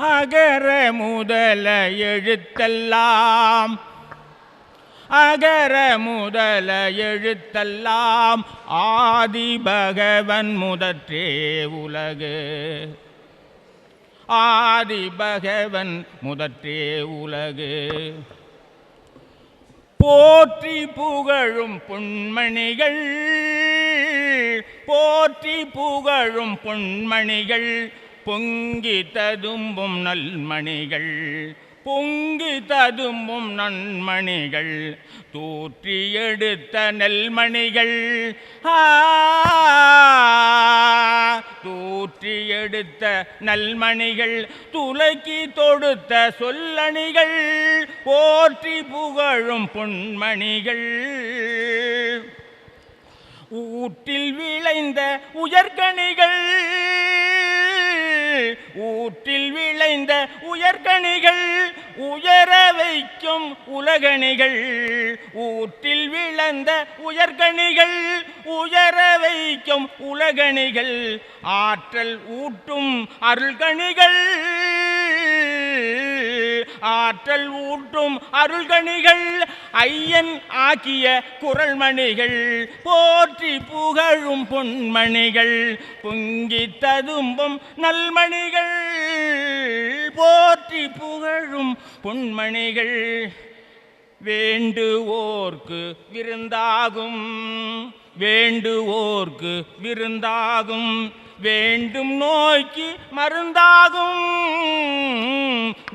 அகர முதல எழுத்தெல்லாம். அகர முதல எழுத்தெல்லாம் ஆதி பகவன் முதற்றே உலகு. ஆதி பகவன் முதற்றே உலகு. போற்றி புகழும் பொன்மணிகள் போற்றி புகழும் பொன்மணிகள் பொங்கி ததும்பும் நல்மணிகள் பொங்கி ததும்பும் நன்மணிகள் தூற்றி எடுத்த நெல்மணிகள். தூற்றி எடுத்த நல்மணிகள் துலக்கி தொடுத்த சொல்லணிகள் போற்றி புகழும் பொன்மணிகள். ஊற்றில் விளைந்த உயர்கணிகள் ஊற்றில் விளைந்த உயர்கணிகள் உயர வைக்கும் உலகணிகள். ஊற்றில் விளைந்த உயர்கணிகள் உயர வைக்கும் உலகணிகள். ஆற்றல் ஊட்டும் அருள்கணிகள். ஆற்றல் ஊட்டும் அருள்கணிகள். ஐயன் ஆக்கிய குரல்மணிகள் போற்றி புகழும் பொன்மணிகள் பொங்கி ததும்பும் நல்மணிகள் போற்றி புகழும் பொன்மணிகள். வேண்டுவோர்க்கு விருந்தாகும் வேண்டுவோர்க்கு விருந்தாகும் வேண்டும் நோய்க்கு மருந்தாகும்.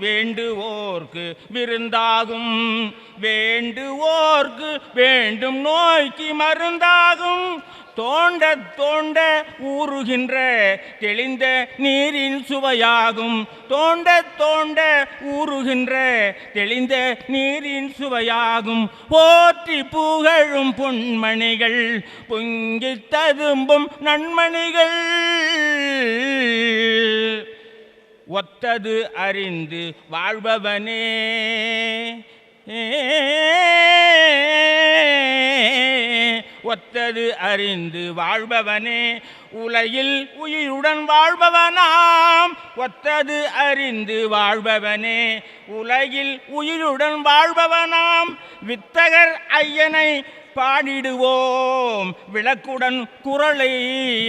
வேண்டுவோர்க்கு விருந்தாகும் வேண்டுவோர்க்கு வேண்டும் நோய்க்கு மருந்தாகும். தோண்ட தோண்ட ஊறுகின்ற தெளிந்த நீரின் சுவையாகும். தோண்ட தோண்ட ஊறுகின்ற தெளிந்த நீரின் சுவையாகும். போற்றி புகழும் பொன்மணிகள் பொங்கி ததும்பும் நன்மணிகள். ஒத்தது அறிந்து வாழ்பவனே. ஒத்தது அறிந்து வாழ்பவனே. உலகில் உயிருடன் வாழ்பவனாம். ஒத்தது அறிந்து வாழ்பவனே. உலகில் உயிருடன் வாழ்பவனாம். வித்தகர் ஐயனை பாடிடுவோம். விளக்குடன் குரலை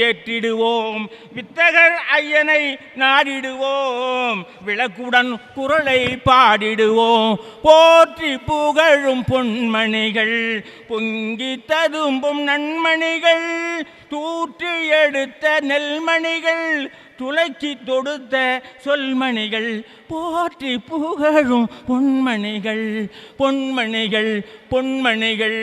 ஏற்றிடுவோம். வித்தகர் ஐயனை நாடிடுவோம். விளக்குடன் குரலை பாடிடுவோம். போற்றி புகழும் பொன்மணிகள் பொங்கி ததும்பும் நன்மணிகள் தூற்றி எடுத்த நெல்மணிகள் துளைச்சி தொடுத்த சொல்மணிகள் போற்றி புகழும் பொன்மணிகள் பொன்மணிகள் பொன்மணிகள்.